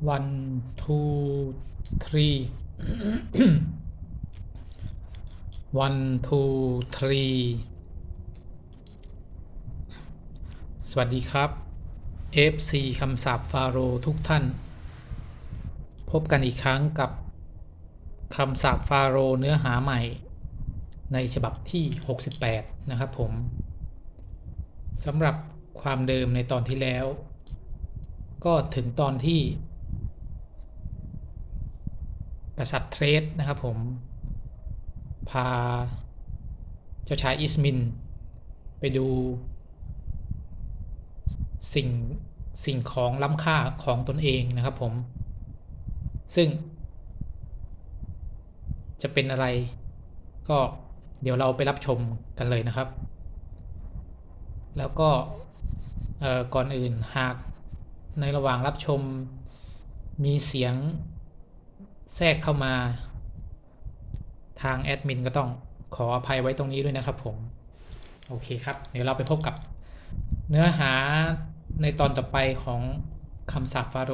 one two three one two three สวัสดีครับ FC คำสาปฟาโรทุกท่าน พบกันอีกครั้งกับคำสาปฟาโรเนื้อหาใหม่ ในฉบับที่ 68 นะครับผมสำหรับความเดิมในตอนที่แล้ว ก็ถึงตอนที่ กษัตริย์เทรดนะครับผมพาเจ้าชายอิสมิน ไปดู สิ่งสิ่งของล้ำค่าของตนเองนะครับผม ซึ่ง จะเป็นอะไรก็เดี๋ยวเราไปรับชมกันเลยนะครับ แล้วก็ก่อนอื่นหากในระหว่างรับชมมีเสียง แทรกเข้ามาทางแอดมินก็ต้องขออภัยไว้ตรงนี้ด้วยนะครับผม โอเคครับ เดี๋ยวเราไปพบกับเนื้อหาในตอนต่อไปของคำสาปฟาโร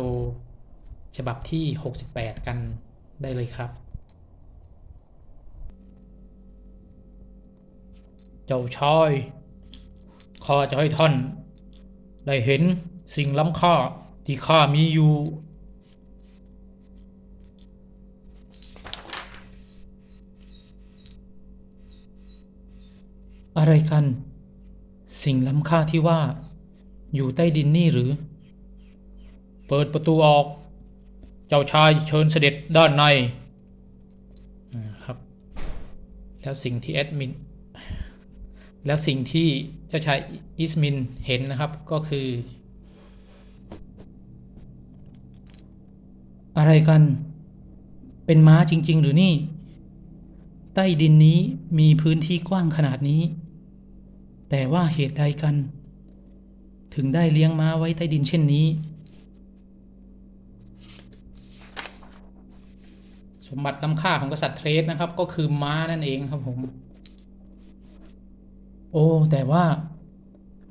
ฉบับที่ 68 กันได้เลยครับ เจ้าชายข้าจะให้ท่าน ได้เห็นสิ่งล้ำค่าที่ข้ามีอยู่ อะไรกัน สิ่งล้ำค่าที่ว่า อยู่ใต้ดินนี่หรือ เปิดประตูออก เจ้าชายเชิญเสด็จด้านในนะครับ แล้วสิ่งที่แอดมินแล้วสิ่งที่เจ้าชายอิสมินเห็นนะครับก็คือ อะไรกัน เป็นม้าจริง ๆ หรือนี่ ใต้ดินนี้มีพื้นที่กว้างขนาดนี้ แต่ว่าเหตุใดกัน ถึงได้เลี้ยงม้าไว้ใต้ดินเช่นนี้ สมบัติล้ำค่าของกษัตริย์เทรสนะครับ ก็คือม้านั่นเองครับผม โอ้ แต่ว่า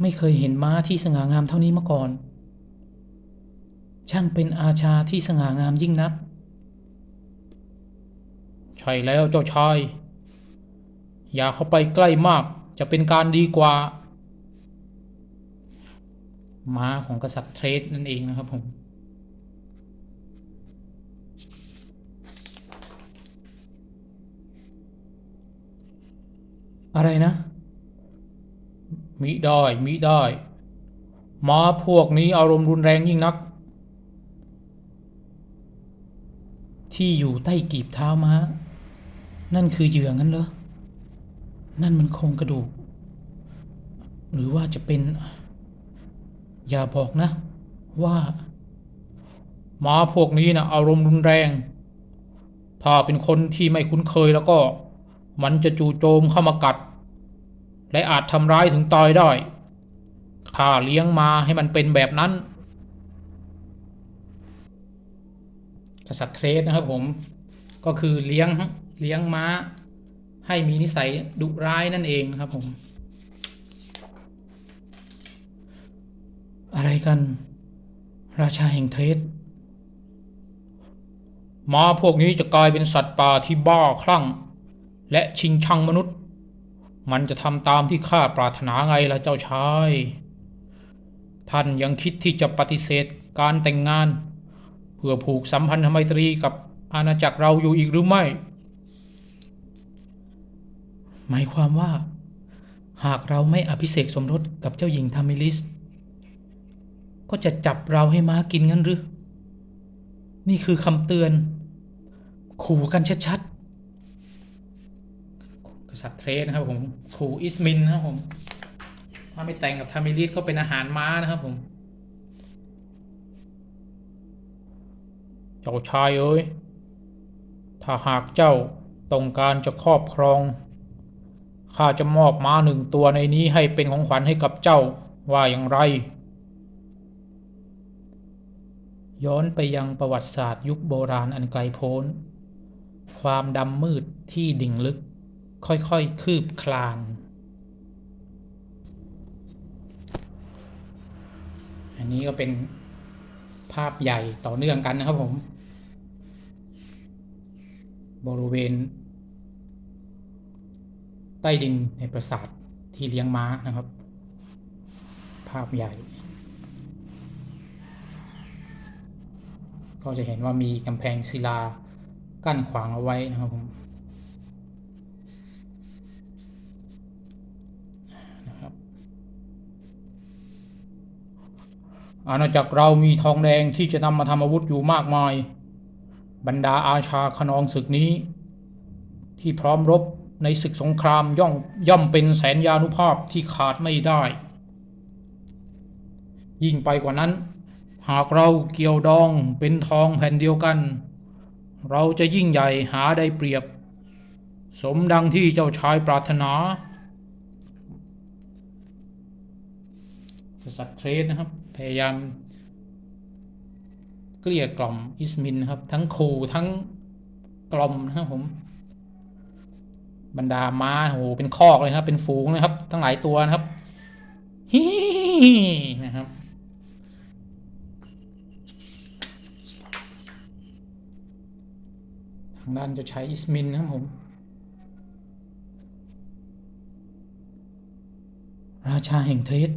ไม่เคยเห็นม้าที่สง่างามเท่านี้มาก่อน ช่างเป็นอาชาที่สง่างามยิ่งนัก ใช่แล้วเจ้าชาย อย่าเข้าไปใกล้มาก จะเป็นการดีกว่า ม้าของกษัตริย์เทรดนั่นเองนะครับผมอะไรนะ มิได้มิได้ม้าพวกนี้อารมณ์รุนแรงยิ่งนัก ที่อยู่ใต้กีบเท้าม้า นั่นคือเหยื่องั้นเหรอ นั่นมันโครงกระดูก หรือว่าจะเป็น อย่าบอกนะ ว่าม้าพวกนี้นะอารมณ์รุนแรง ถ้าเป็นคนที่ไม่คุ้นเคยแล้วก็ มันจะจู่โจมเข้ามากัด และอาจทำร้ายถึงตายได้ข้าเลี้ยงมาให้มันเป็นแบบนั้น กษัตริย์เทรสนะครับผม ก็คือเลี้ยงเลี้ยงม้า ให้มีนิสัยดุร้ายนั่นเองครับผม อะไรกัน ราชาแห่งเทรสม้าพวกนี้จะกลายเป็นสัตว์ป่าที่บ้าคลั่ง และชิงชังมนุษย์ มันจะทำตามที่ข้าปรารถนาไงล่ะเจ้าชาย ท่านยังคิดที่จะปฏิเสธการแต่งงาน เพื่อผูกสัมพันธไมตรีกับอาณาจักรเราอยู่อีกหรือไม่ หมายความว่า หากเราไม่อภิเษกสมรสกับเจ้าหญิงทามิลิส ก็จะจับเราให้ม้ากินงั้นหรือ นี่คือคำเตือน ขู่กันชัดๆกษัตริย์เทรสนะครับผมขู่อิสมินนะครับผมถ้าไม่แต่งกับทามิลิสก็เป็นอาหารม้านะครับผมเจ้าชายเอ้ย ถ้าหากเจ้าต้องการจะครอบครอง ข้าจะมอบม้าหนึ่งตัวในนี้ให้เป็นของขวัญให้กับเจ้าว่าอย่างไร ย้อนไปยังประวัติศาสตร์ยุคโบราณอันไกลโพ้น ความดำมืดที่ดิ่งลึก ค่อยๆคืบคลานอันนี้ก็เป็นภาพใหญ่ต่อเนื่องกันนะครับผม บริเวณ ใต้ดินในปราสาทที่เลี้ยงม้านะครับ ภาพใหญ่ ก็จะเห็นว่ามีกำแพงศิลากั้นขวางเอาไว้นะครับผมนะครับอาณาจักรเรามีทองแดงที่จะนำมาทำอาวุธอยู่มากมาย บรรดาอาชาขนองศึกนี้ ที่พร้อมรบ ในศึกสงครามย่อมย่อมเป็นแสนยานุภาพที่ขาดไม่ได้ ยิ่งไปกว่านั้น หากเราเกี่ยวดองเป็นทองแผ่นเดียวกัน เราจะยิ่งใหญ่หาได้เปรียบ สมดังที่เจ้าชายปรารถนากษัตริย์เทรสนะครับ พยายาม เกลี้ยกล่อมอิสมินนะครับ ทั้งขู่ทั้งกล่อมนะครับผม บรรดาม้าโหเป็นคอกเลยครับ เป็นฝูงเลยครับ ทั้งหลายตัวนะครับฮินะครับ ทางด้านจะใช้อิสมินนะครับผม ราชาแห่งเทรส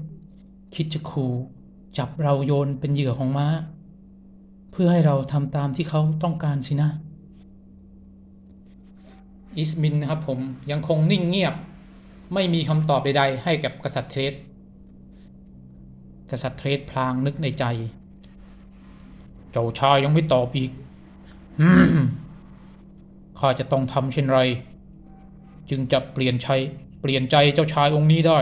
คิดจะขู่จับเราโยนเป็นเหยื่อของม้า เพื่อให้เราทำตามที่เขาต้องการสินะ อิสมินนะครับผมยังคงนิ่งเงียบ ไม่มีคำตอบใดๆ ให้กับกษัตริย์เทรสกษัตริย์เทรสพลางนึกในใจ เจ้าชายยังไม่ตอบอีกข้าจะต้องทำเช่นไร จึงจะเปลี่ยนชัยเปลี่ยนใจเจ้าชายองค์นี้ได้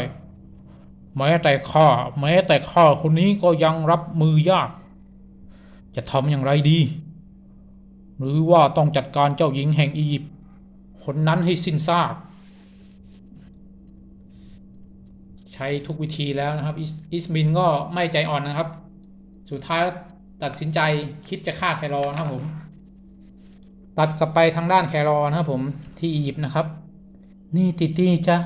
แม้แต่ข้าแม้แต่ข้าคนนี้ก็ยังรับมือยาก จะทำอย่างไรดี หรือว่าต้องจัดการเจ้าหญิงแห่งอียิปต์ คนนั้นให้สิ้นซาก ใช้ทุกวิธีแล้วนะครับอิสอิสมินก็ไม่ใจอ่อนนะครับ สุดท้ายตัดสินใจคิดจะฆ่าแครอนะครับผม ตัดกลับไปทางด้านแครอนะครับผมที่อียิปต์นะครับ นี่ติตี้จ้ะ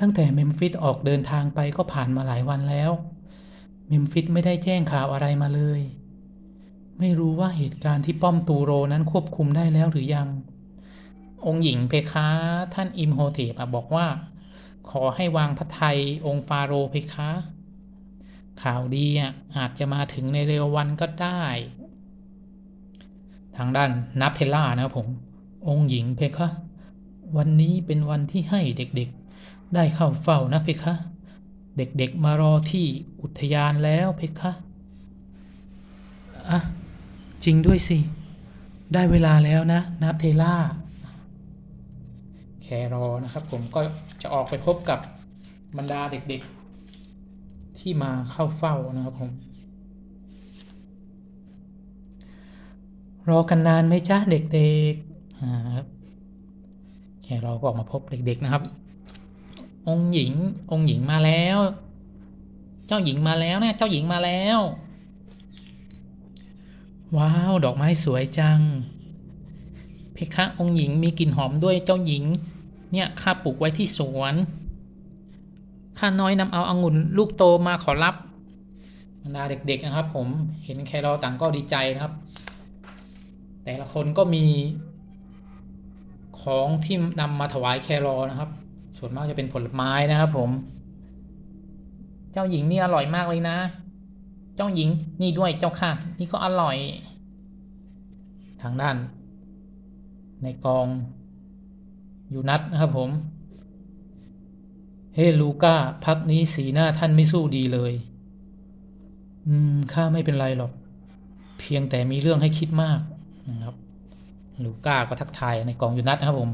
ตั้งแต่เมมฟิสออกเดินทางไปก็ผ่านมาหลายวันแล้ว เมมฟิสไม่ได้แจ้งข่าวอะไรมาเลย ไม่รู้ว่าเหตุการณ์ที่ป้อมตูโรนั้นควบคุมได้แล้วหรือยัง องค์หญิงเพคะท่านอิมโฮเทปบอกว่า ขอให้วางพระไทยองค์ฟาโรเพคะ ข่าวดีอะอาจจะมาถึงในเร็ววันก็ได้ ทางด้านนับเทล่านะครับผม องค์หญิงเพคะ วันนี้เป็นวันที่ให้เด็กๆ ได้เข้าเฝ้านะเพคะ เด็กๆมารอที่อุทยานแล้วเพคะอะจริงด้วยสิ ได้เวลาแล้วนะนับเทล่า รอนะครับผมก็จะออกไปพบกับบรรดาเด็กๆ ที่มาเข้าเฝ้านะครับผม รอกันนานไหมจ๊ะเด็กๆอ่าครับแค่เราก็ออกมาพบเด็กๆนะครับ องค์หญิงองค์หญิงมาแล้ว เจ้าหญิงมาแล้วนะเจ้าหญิงมาแล้ว ว้าว ดอกไม้สวยจัง เพคะองค์หญิงมีกลิ่นหอมด้วยเจ้าหญิง เนี่ยข้าปลูกไว้ที่สวนข้าน้อยนำเอาอางุ่นลูกโตมาขอรับบรรดาเด็ก ๆนะครับ ผมเห็นแครอต่างก็ดีใจนะครับ แต่ละคนก็มีของที่นำมาถวายแครอนะครับ ส่วนมากจะเป็นผลไม้นะครับ ผม เจ้าหญิงนี่อร่อยมากเลยนะ เจ้าหญิงนี่ด้วยเจ้าค่ะ นี่ก็อร่อย ทางด้าน ในกอง ยูนัทนะครับผม เฮ้ลูก้าพักนี้สีหน้าท่านไม่สู้ดีเลย อืมข้าไม่เป็นไรหรอก เพียงแต่มีเรื่องให้คิดมากนะครับ ลูก้าก็ทักทายในกองยูนัทนะครับผม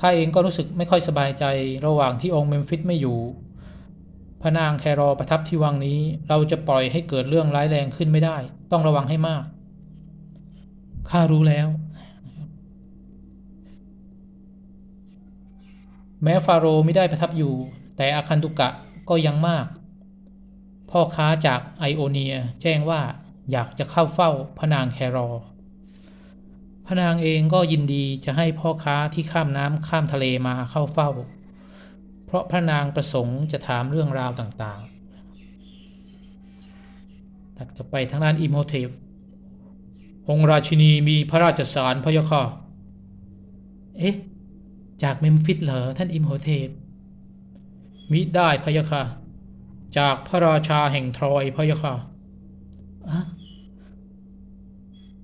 ข้าเองก็รู้สึกไม่ค่อยสบายใจระหว่างที่องค์เมมฟิสไม่อยู่ พระนางแครอประทับที่วังนี้ เราจะปล่อยให้เกิดเรื่องร้ายแรงขึ้นไม่ได้ ต้องระวังให้มาก ข้ารู้แล้ว แม้ฟาโรห์ไม่ได้ประทับอยู่ แต่อาคันตุกะก็ยังมาก พ่อค้าจากไอโอเนียแจ้งว่าอยากจะเข้าเฝ้าพระนางแครอพระนางเองก็ยินดีจะให้พ่อค้าที่ข้ามน้ำข้ามทะเลมาเข้าเฝ้า เพราะพระนางประสงค์จะถามเรื่องราวต่างๆ ตัดไปทางด้านอิโฮเทปองค์ราชินีมีพระราชสารพระยาค่ะ เอ๊ะ จากเมมฟิสเหรอท่านอิมโฮเทปมิได้พระยาค่ะ จากพระราชาแห่งทรอยพระยาค่ะอะ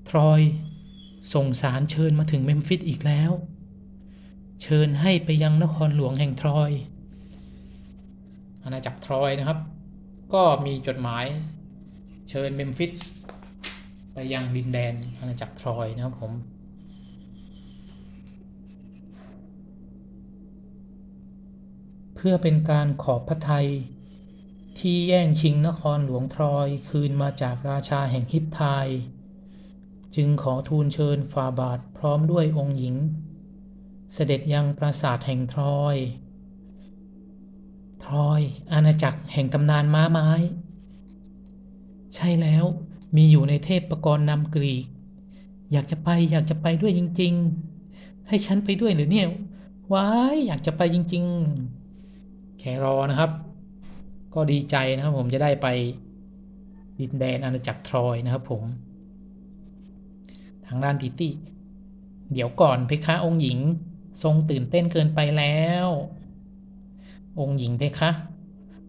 ทรอยส่งสารเชิญมาถึงเมมฟิสอีกแล้ว เชิญให้ไปยังนครหลวงแห่งทรอย อาณาจักรทรอยนะครับ ก็มีจดหมายเชิญเมมฟิสไปยังดินแดนอาณาจักรทรอยนะครับผม พื่อเป็นการขอบพระทัยที่แย่งชิงนครหลวงทรอยคืนมาจากราชาแห่งฮิตไทย จึงขอทูลเชิญฝ่าบาทพร้อมด้วยองค์หญิง เสด็จยังปราสาทแห่งทรอย ทรอยอาณาจักรแห่งตำนานม้าไม้ ใช่แล้วมีอยู่ในเทพประกรณ์นำกรีก อยากจะไปอยากจะไปด้วยจริง ๆ ให้ฉันไปด้วยหรือเนี่ยว้ายอยากจะไปจริง ๆ แครอนะครับ ก็ดีใจนะครับผมจะได้ไปดินแดนอาณาจักรทรอยนะครับผม ทางด้านติติเดี๋ยวก่อนเพคะองค์หญิงทรงตื่นเต้นเกินไปแล้ว องค์หญิงเพคะ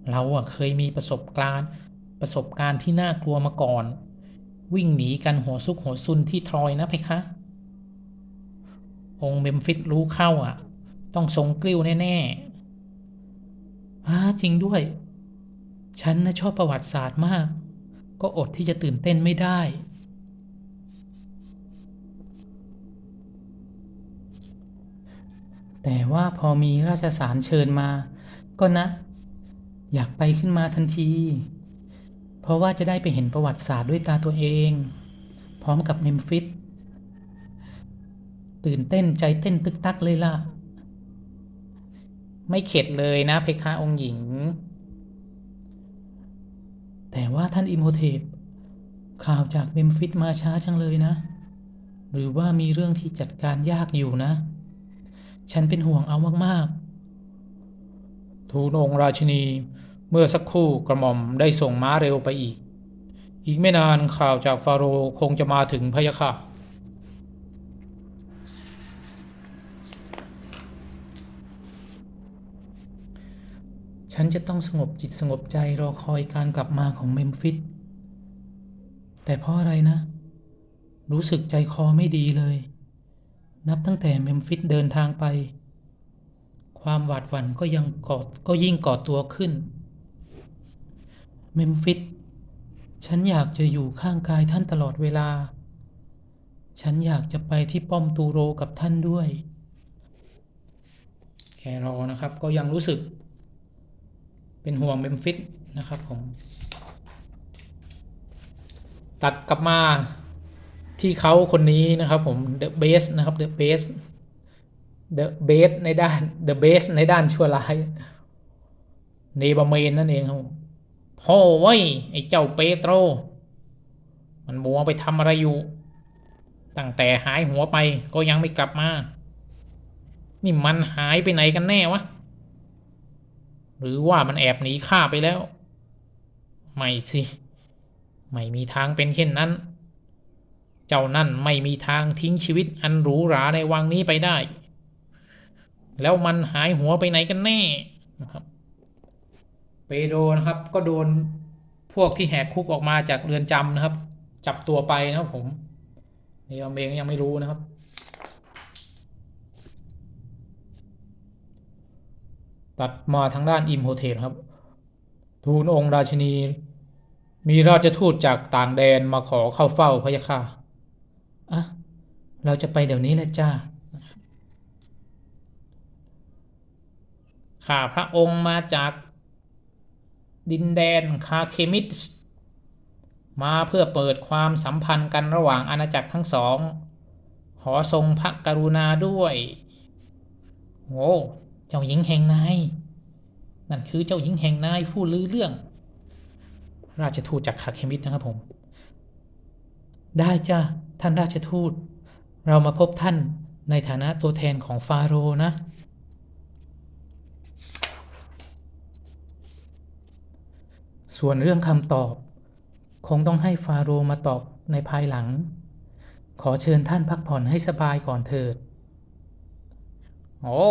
เราอะเคยมีประสบการณ์ประสบการณ์ที่น่ากลัวมาก่อน วิ่งหนีกันหัวซุกหัวซุนที่ทรอยนะเพคะ องค์เมมฟิสรู้เข้าอะ ต้องทรงกลิ้วแน่ ๆอ้าจริงด้วย ฉันนะชอบประวัติศาสตร์มาก ก็อดที่จะตื่นเต้นไม่ได้ แต่ว่าพอมีราชสารเชิญมา ก็นะ อยากไปขึ้นมาทันที เพราะว่าจะได้ไปเห็นประวัติศาสตร์ด้วยตาตัวเอง พร้อมกับเมมฟิสตื่นเต้นใจเต้นตึกตักเลยล่ะ ไม่เข็ดเลยนะเพคะองค์หญิง แต่ว่าท่านอิมโฮเทปข่าวจากเมมฟิสมาช้าจังเลยนะ หรือว่ามีเรื่องที่จัดการยากอยู่นะ ฉันเป็นห่วงเอามากๆ ทูลองค์ราชินีเมื่อสักครู่กระหม่อมได้ส่งม้าเร็วไปอีก อีกไม่นานข่าวจากฟาโรห์คงจะมาถึงพะยะค่ะ ฉันจะต้องสงบจิตสงบใจรอคอยการกลับมาของเมมฟิส แต่เพราะอะไรนะ รู้สึกใจคอไม่ดีเลย นับตั้งแต่เมมฟิสเดินทางไป ความหวาดหวั่นก็ยังกอดก็ยิ่งก่อตัวขึ้น เมมฟิส ฉันอยากจะอยู่ข้างกายท่านตลอดเวลา ฉันอยากจะไปที่ป้อมตูโรกับท่านด้วย แค่รอนะครับก็ยังรู้สึก เป็นห่วงเมมฟิสนะครับผม ตัดกลับมาที่เขาคนนี้นะครับผม The Best นะครับ The Best The Best ในด้าน The Best ในด้านชั่วร้ายเนบาเมนนั่นเองครับพ่อไว้ยไอ้เจ้าเปโตร มันมัวไปทำอะไรอยู่ ตั้งแต่หายหัวไปก็ยังไม่กลับมา นี่มันหายไปไหนกันแน่วะ หรือว่ามันแอบหนีข้าไปแล้ว ไม่สิ ไม่มีทางเป็นเช่นนั้น เจ้านั่นไม่มีทางทิ้งชีวิตอันหรูหราในวังนี้ไปได้ แล้วมันหายหัวไปไหนกันแน่นะครับเปโดนะครับ ก็โดนพวกที่แหกคุกออกมาจากเรือนจำนะครับ จับตัวไปนะครับผมนี่เราเองยังไม่รู้นะครับ ตัดมาทางด้านอิมโฮเทปครับ ทูลองค์ราชินี มีราชทูตจากต่างแดนมาขอเข้าเฝ้าพระยาค่ะอะ เราจะไปเดี๋ยวนี้แหละจ้า ข้าพระองค์มาจากดินแดนคาเคมิสมาเพื่อเปิดความสัมพันธ์กันระหว่างอาณาจักรทั้งสอง ขอทรงพระกรุณาด้วย โอ้ จ้าหญิงแห่งนายนั่นคือเจ้าหญิงแห่งนายผู้ลือเรื่อง ราชทูตจากคาเคมิสนะครับผม ได้จ้าท่านราชทูต เรามาพบท่านในฐานะตัวแทนของฟาโรห์นะ ส่วนเรื่องคำตอบ คงต้องให้ฟาโรห์มาตอบในภายหลัง ขอเชิญท่านพักผ่อนให้สบายก่อนเถิด โอ้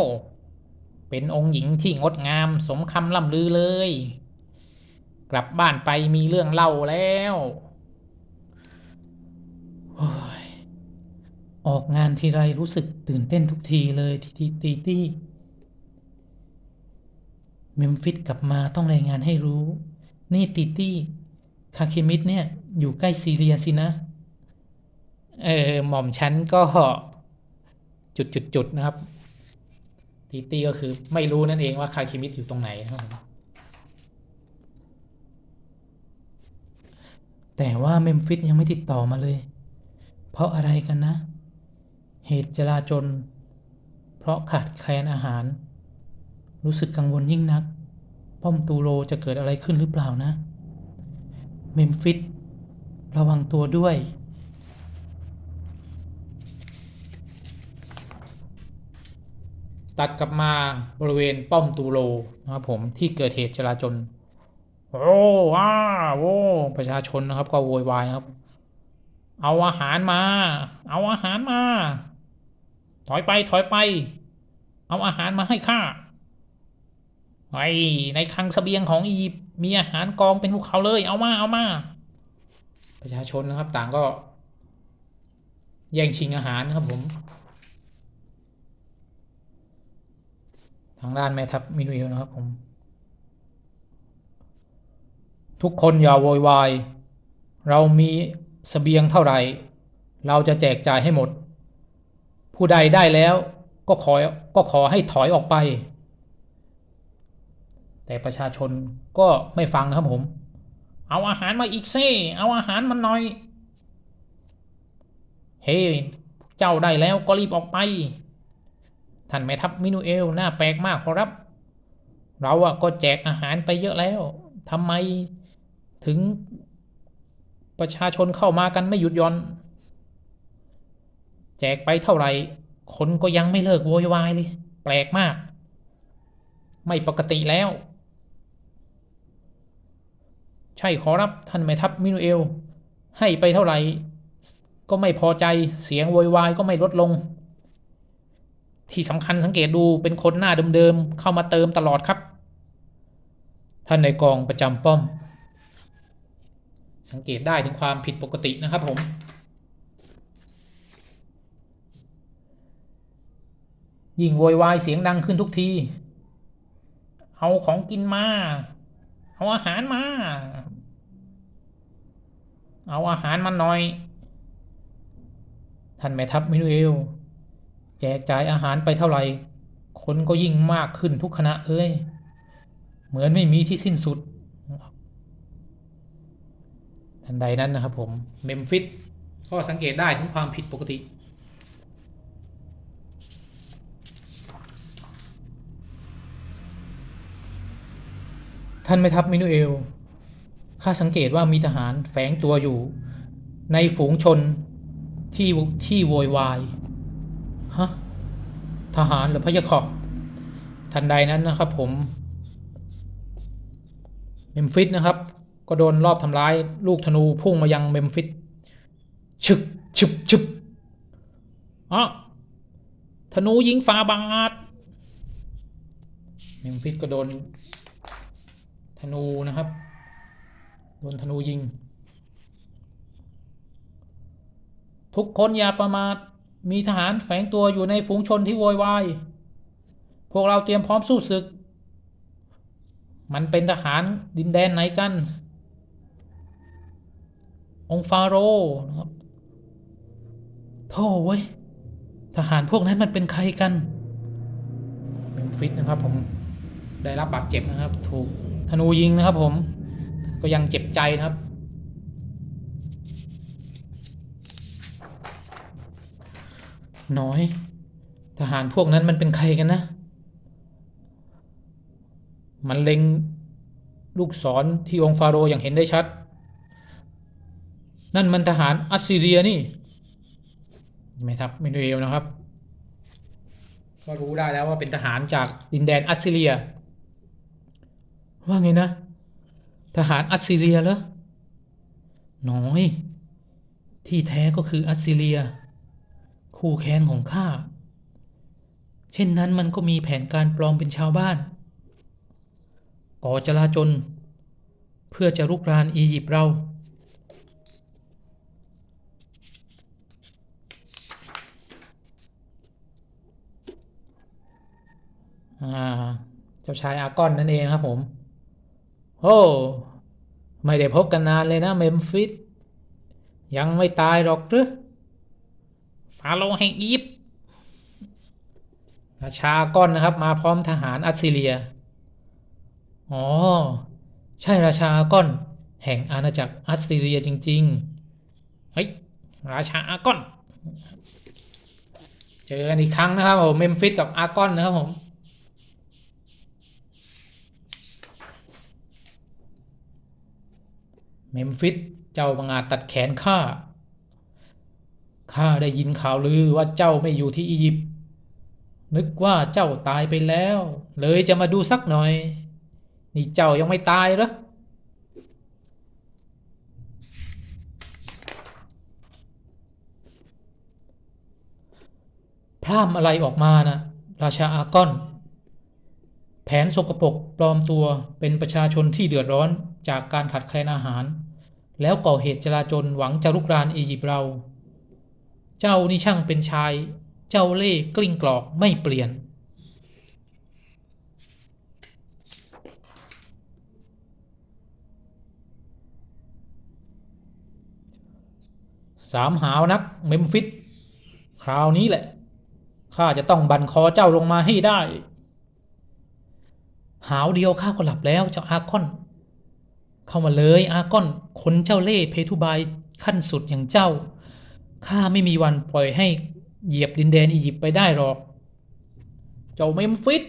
เป็นองค์หญิงที่งดงามสมคำล่ำลือเลย กลับบ้านไปมีเรื่องเล่าแล้วโอ้ยออกงานทีไรรู้สึกตื่นเต้นทุกทีเลยทีทีตีตี้เมมฟิสกลับมาต้องรายงานให้รู้ นี่ตีตี้คาเคมิดเนี่ยอยู่ใกล้ซีเรียสินะ เออหม่อมฉันก็จุดจุดจุดนะครับ ตีตี้ก็คือไม่รู้นั่นเองว่าคาเคมิดอยู่ตรงไหนนะครับผมแต่ว่าเมมฟิสยังไม่ติดต่อมาเลย เพราะอะไรกันนะ เหตุจลาจลเพราะขาดแคลนอาหาร รู้สึกกังวลยิ่งนัก ป้อมตูโรจะเกิดอะไรขึ้นหรือเปล่านะ เมมฟิสระวังตัวด้วย ตัดกลับมาบริเวณป้อมตูโรนะครับผมที่เกิดเหตุจลาจลโอ้ว้าโว้ประชาชนนะครับ ก็โวยวายนะครับ เอาอาหารมา เอาอาหารมา ถอยไปถอยไป เอาอาหารมาให้ข้าไอในคลังเสบียงของอียิปต์มีอาหารกองเป็นภูเขาเลย เอามาเอามาประชาชนนะครับ ต่างก็ แย่งชิงอาหารนะครับผม ทางด้านแม่ทัพมินูเอลนะครับผม ทุกคนอย่าโวยวาย เรามีสเสบียงเท่าไหร่ เราจะแจกจ่ายให้หมด ผู้ใดได้แล้วก็ขอก็ขอให้ถอยออกไป แต่ประชาชนก็ไม่ฟังนะครับผม เอาอาหารมาอีกซิเอาอาหารมันหน่อย เฮ้ เจ้าได้แล้วก็รีบออกไป ท่านแม่ทัพมินูเอลน่าแปลกมากขอรับ เราอะก็แจกอาหารไปเยอะแล้วทำไมถึงประชาชนเข้ามากันไม่หยุดย่อน แจกไปเท่าไหร่ คนก็ยังไม่เลิกโวยวายเลย แปลกมาก ไม่ปกติแล้ว ใช่ขอรับท่านแม่ทัพมินูเอล ให้ไปเท่าไหร่ ก็ไม่พอใจเสียงโวยวายก็ไม่ลดลง ที่สำคัญสังเกตดูเป็นคนหน้าเดิมๆเข้ามาเติมตลอดครับ ท่านในกองประจำป้อม สังเกตได้ถึงความผิดปกตินะครับผมยิ่งโวยวายเสียงดังขึ้นทุกที เอาของกินมา เอาอาหารมา เอาอาหารมาหน่อย ท่านแม่ทัพมินูเอล แจกจ่ายอาหารไปเท่าไหร่ คนก็ยิ่งมากขึ้นทุกขณะเอ้ย เหมือนไม่มีที่สิ้นสุด ทันใดนั้นนะครับผม เมมฟิสก็สังเกตได้ถึงความผิดปกติ ท่านไม่ทัพมินูเอล ข้าสังเกตว่ามีทหารแฝงตัวอยู่ ในฝูงชนที่ที่โวยวาย ฮะทหารหรือพยะขอบทันใดนั้นนะครับผมเมมฟิสนะครับ ก็โดนรอบทำร้าย ลูกธนูพุ่งมายังเมมฟิสชึกชึบชึบอะธนูยิงฝาบาทเมมฟิสก็โดน ธนูนะครับ โดนธนูยิง ทุกคนอย่าประมาท มีทหารแฝงตัวอยู่ในฝูงชนที่โวยวาย พวกเราเตรียมพร้อมสู้ศึก มันเป็นทหารดินแดนไหนกัน องฟาโรห์นะครับโธ่เว้ย ทหารพวกนั้นมันเป็นใครกันเมมฟิสนะครับผม ได้รับบาดเจ็บนะครับ ถูกธนูยิงนะครับผม ก็ยังเจ็บใจนะครับ น้อย ทหารพวกนั้นมันเป็นใครกันนะ มันเล็งลูกศรที่องค์ฟาโรห์อย่างเห็นได้ชัด นั่นมันทหารอัสซีเรียนี่ไม่ทับเมนูเอลนะครับ ก็รู้ได้แล้วว่าเป็นทหารจากดินแดนอัสซีเรีย ว่าไงนะ ทหารอัสซีเรียเหรอน้อย ที่แท้ก็คืออัสซิเลีย คู่แค้นของข้า เช่นนั้นมันก็มีแผนการปลอมเป็นชาวบ้าน ก่อจลาจลเพื่อจะรุกรานอียิปต์เราอ่าเจ้าชายอากอนนั่นเองครับผม โอ้ไม่ได้พบกันนานเลยนะเมมฟิสยังไม่ตายหรอกหรือ ฟาโรห์แห่งอียิปต์ราชาอากอนนะครับ มาพร้อมทหารอัสซีเรีย อ๋อ ใช่ราชาอากอน แห่งอาณาจักรอัสซีเรียจริง ๆ เฮ้ย ราชาอากอน เจอกันอีกครั้งนะครับผม เมมฟิสกับอากอนนะครับผมเมมฟิสเจ้าบังอาจตัดแขนข้า ข้าได้ยินข่าวลือว่าเจ้าไม่อยู่ที่อียิปต์นึกว่าเจ้าตายไปแล้ว เลยจะมาดูสักหน่อย นี่เจ้ายังไม่ตายหรอพร่ำอะไรออกมานะราชาอากอน แผนสกปรกปลอมตัวเป็นประชาชนที่เดือดร้อนจากการขาดแคลนอาหาร แล้วก่อเหตุจลาจลหวังจะรุกรานอียิปต์เรา เจ้านี่ช่างเป็นชาย เจ้าเล่กลิ้งกรอกไม่เปลี่ยน สามหาวนักเมมฟิสคราวนี้แหละ ข้าจะต้องบันคอเจ้าลงมาให้ได้ หาวเดียวข้าก็หลับแล้วเจ้าอาก้อน เข้ามาเลยอาก้อน คนเจ้าเล่เพทุบายขั้นสุดอย่างเจ้า ข้าไม่มีวันปล่อยให้เหยียบดินแดนอียิปต์ไปได้หรอก เจ้าเมมฟิส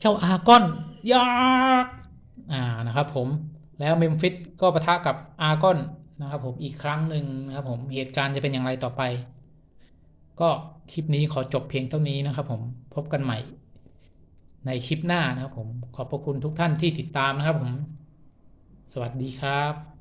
เจ้าอากอนยากอ่านะครับผม แล้วเมมฟิสก็ปะทะกับอากอนนะครับผมอีกครั้งหนึ่งนะครับผมเหตุการณ์จะเป็นอย่างไรต่อไป ก็คลิปนี้ขอจบเพียงเท่านี้นะครับผมพบกันใหม่ ในคลิปหน้านะครับผมขอบพระคุณทุกท่านที่ติดตามนะครับผม สวัสดีครับ